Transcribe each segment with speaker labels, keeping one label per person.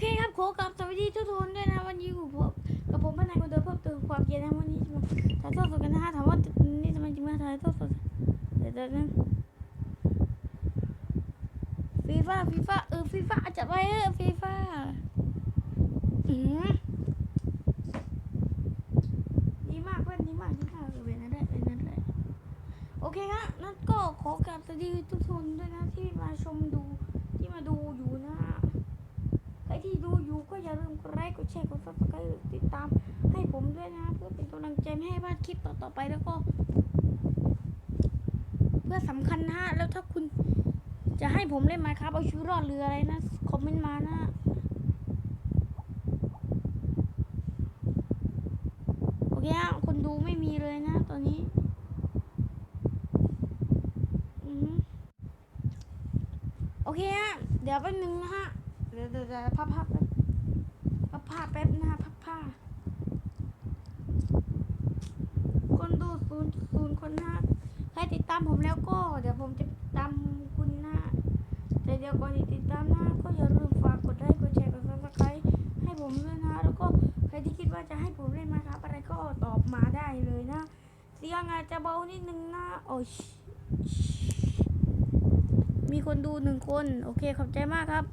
Speaker 1: เคครับขอกราบสวัสดีทุกคนด้วยนะวันนี้อยู่ผมกับผมพนักงานเดินเพิ่มเติมความเกียรตินะวันนี้จะมาถ่ายทอดสดกันนะฮะถามว่านี่ทำไมจึงมาถ่ายทอดสดเดี๋ยวเดี๋ยวนึงฟีฟ่าฟีฟ่าเออฟีฟ่าจัดไปเออฟีฟ่าอืมดีมากเพื่อนดีมากดีมากเออเป็นนั่นได้เป็นนั่นได้โอเคฮะนั่นก็ขอกราบสวัสดีทุกคนด้วยนะที่มาชมดูที่มาดูอยู่นะ ที่ดูอยู่ก็อย่าลืมกดไลค์กดแชร์กดซับสไครต์ติดตามให้ผมด้วยนะ เพื่อเป็นกำลังใจไม่ให้พลาดคลิปต่อๆไปแล้วก็ เพื่อสำคัญนะฮะแล้วถ้าคุณจะให้ผมเล่นไหมครับเอาชีวิตรอดเรืออะไรนะคอมเมนต์มานะโอเคฮะคนดูไม่มีเลยนะตอนนี้อือโอเคฮะเดี๋ยวแป๊บนึงนะฮะ เดี๋ยวเดี๋ยวเดี๋ยวพับผ้าแป๊บพับผ้าแป๊บนะพับผ้าคนดูศูนย์ศูนย์คนนะใครติดตามผมแล้วก็ เดี๋ยวผมจะตามคุณนะแต่เดี๋ยวก่อนที่ติดตามหนะก็อย่าลืมฝากกดไลค์กดแชร์กดซับสไครต์ให้ผมด้วยนะ แล้วก็ใครที่คิดว่าจะให้ผมเล่นมาครับอะไรก็ตอบมาได้เลยนะเสียงอาจจะเบานิดนึงนะโอ้ยมีคนดูหนึ่งคน โอเคขอบใจมากครับ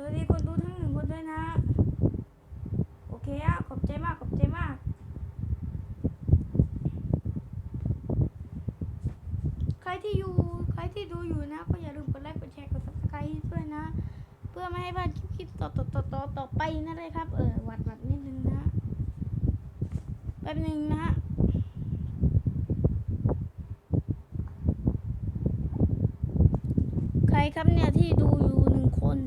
Speaker 1: สวัสดีคนดูทั้งหนึ่งคนด้วยนะ โอเคอะขอบใจมาก ขอบใจมาก ใครที่อยู่ ใครที่ดูอยู่นะ ก็อย่าลืมกดไลค์กดแชร์กด subscribe ด้วยนะ เพื่อไม่ให้พลาดคลิปต่อต่อต่อต่อต่อไปนะเลยครับ เออหวัดหวัดนิดนึงนะแป๊บนึงนะฮะใครครับเนี่ยที่ดูอยู่หนึ่งคน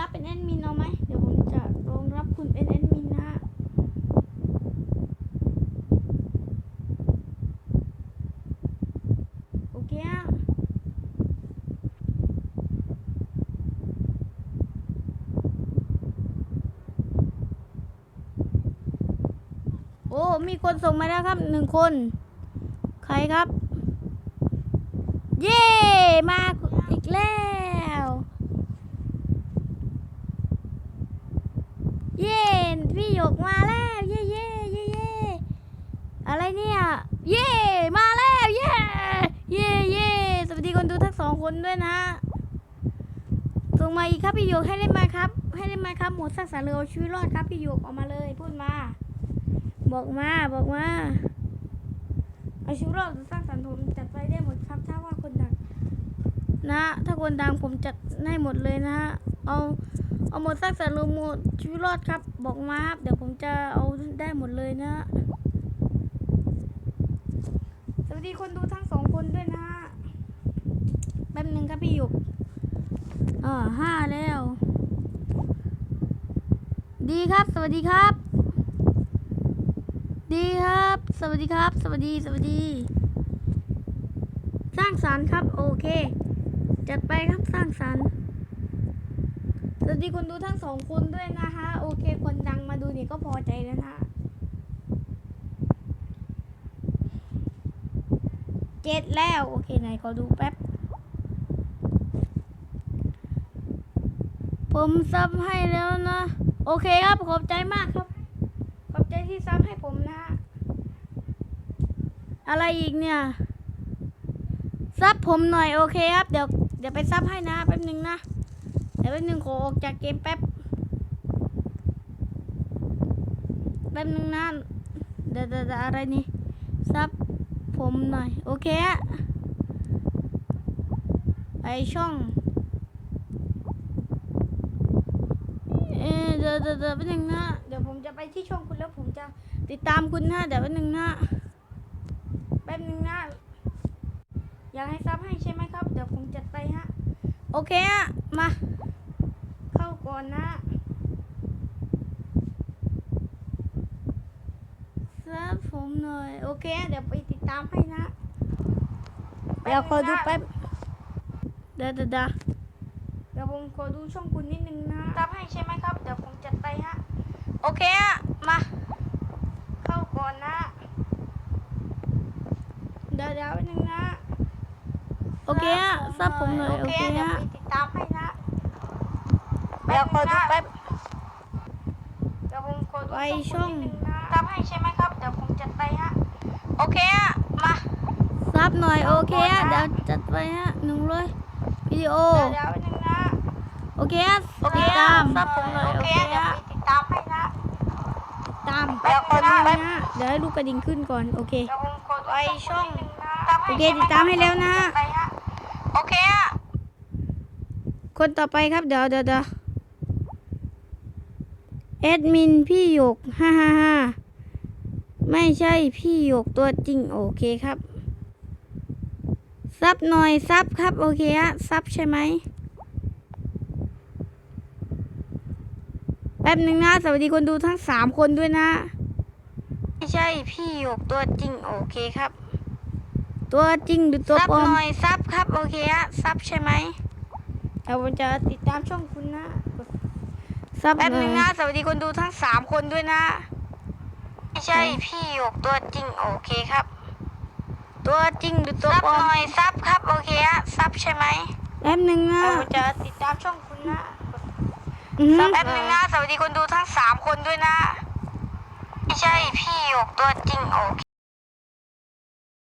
Speaker 1: รับเป็น แอดมินเอาไหมเดี๋ยวผมจะลองรับคุณเป็นแอดมินนะโอเคอะโอ้มีคนส่งมาแล้วครับหนึ่งคน ใครครับ เย่มาอีกแล้ว เย่พี่ หยกมาแล้วเย่เย่เย่เย่อะไรเนี่ยเย่มาแล้วเย่เย่เย่สวัสดีคนดูทั้งสองคนด้วยนะส่งมาอีกครับพี่หยกให้เล่นมาครับ ให้เล่นมาครับหมดสักสารเรือชีวิตรอดครับพี่หยกออกมาเลยพูดมา บอกมาบอกมาเอาชีวิตรอดสร้างสรรค์ผมจัดไปได้หมดครับถ้าว่าคนดังนะ ถ้าคนดังผมจัดให้หมดเลยนะเอา เอาหมดสร้างสรรค์หรือหมดชีวิตรอดครับ บอกมาครับ เดี๋ยวผมจะเอาได้หมดเลยนะ สวัสดีคนดูทั้งสองคนด้วยนะแป๊บนึงครับพี่หยกเอ่าห้าแล้ว ดีครับ สวัสดีครับ ดีครับ สวัสดีครับ สวัสดี สวัสดี สร้างสรรค์ครับ โอเค จัดไปครับสร้างสรรค์ สวัสดีคนดูทั้งสองคนด้วยนะคะโอเค คนดังมาดูนี่ก็พอใจแล้วนะเจ็ดแล้ว โอเคไหนขอดูแป๊บ ผมซับให้แล้วนะ โอเคครับขอบใจมากครับ ขอบใจที่ซับให้ผมนะ อะไรอีกเนี่ยซับผมหน่อยโอเคครับ เดี๋ยวเดี๋ยวไปซับให้นะแป๊บนึงนะ เดี๋ยวแป๊บนึงขอออกจากเกมแป๊บ แป๊บนึงนะเดี๋ยวเดี๋ยวเดี๋ยวอะไรนี่ ซับผมหน่อย โอเคะไปช่อง เออเดี๋ยวเดี๋ยวแป๊บนึงนะเดี๋ยวผมจะไปที่ช่องคุณแล้วผมจะติดตามคุณนะเดี๋ยวแป๊บนึงนะแป๊บนึงนะอยากให้ซับให้ใช่ไหมครับ เดี๋ยวผมจัดไปฮะ โอเคอะมา อนนะซับผมหน่อย โอเคอะเดี๋ยวไปติดตามให้นะเดี๋ยวขอดูแป๊บเดี๋ยวเดี๋ยวเดี๋ยวเดี๋ยวผมขอดูช่องคุณนิดนึงนะซับให้ใช่ไหมครับ เดี๋ยวผมจัดไปฮะ โอเคอะมา เข้าก่อนนะ เดี๋ยวเดี๋ยวแป๊บนึงนะ โอเคอะซับผมหน่อย โอเค
Speaker 2: เดี๋ยว
Speaker 1: อะ
Speaker 2: ไปติดตามให้นะ เดี๋ยวขอดูแป๊บเดี๋ยวผมขอดู
Speaker 1: ไปช่อง
Speaker 2: ทำให้ใช่ไหมครับ เดี๋ยวผมจัดไปฮะ โอเคฮะ มา
Speaker 1: ซับหน่อยโอเคฮะ เดี๋ยวจัดไปฮะหนึ่งเลยวิดีโอ
Speaker 2: เดี๋ยวเดี๋ยวนึงนะ
Speaker 1: โอเคฮะ
Speaker 2: โอเค
Speaker 1: ติด
Speaker 2: ฮะ
Speaker 1: ตาม
Speaker 2: ซับผมหน่อยโอเคเดี๋ยวไปติดตามให้นะ
Speaker 1: ตาม
Speaker 2: เดี๋ยวขอดูแป๊บ
Speaker 1: นะฮะเดี๋ยวให้ลูกกระดิ่งขึ้นก่อน โอเค
Speaker 2: เดี๋ยวผมขอดู
Speaker 1: ไปช่อง
Speaker 2: ทำให้
Speaker 1: โอเคติดตามให้แล้วนะฮะ
Speaker 2: ไปฮะ โอเคฮะ
Speaker 1: คนต่อไปครับเดี๋ยวเดี๋ยวเดี๋ยวแอดมินพี่หยกฮ่าฮ่าฮ่าไม่ใช่พี่หยกตัวจริงโอเคครับ ซับหน่อยซับครับ โอเคฮะซับใช่ไหมแป๊บหนึ่งนะ สวัสดีคนดูทั้งสามคนด้วยนะ ไม่ใช่พี่หยกตัวจริงโอเคครับ ตัวจริงหรือตัว
Speaker 2: ซับ
Speaker 1: ปลอ
Speaker 2: ห
Speaker 1: ม
Speaker 2: น่อยซับครับ โอเคฮะซับใช่ไหม
Speaker 1: เดี๋ยวผมจะติดตามช่องคุณนะกด ซับ
Speaker 2: แป๊บ
Speaker 1: ห
Speaker 2: ห
Speaker 1: น่
Speaker 2: นึ่
Speaker 1: องย
Speaker 2: นะสวัสดีคนดูทั้งสามคนด้วยนะไม่ใช่พี่หยกตัวจริงโอเคครับ
Speaker 1: ตัวจริงหรือตัว
Speaker 2: ซับ
Speaker 1: ปลอ
Speaker 2: ห
Speaker 1: ม
Speaker 2: น่อยซับครับโอเคฮะซับใช่ไหม
Speaker 1: แป๊บหนึ่งนะ
Speaker 2: เดี๋ยวผมจะติดตามช่องคุณนะ
Speaker 1: อือหือ
Speaker 2: แป๊บหนึ่งนะสวัสดีคนดูทั้งสามคนด้วยนะไม่ใช่พี่หยกตัวจริงโอเค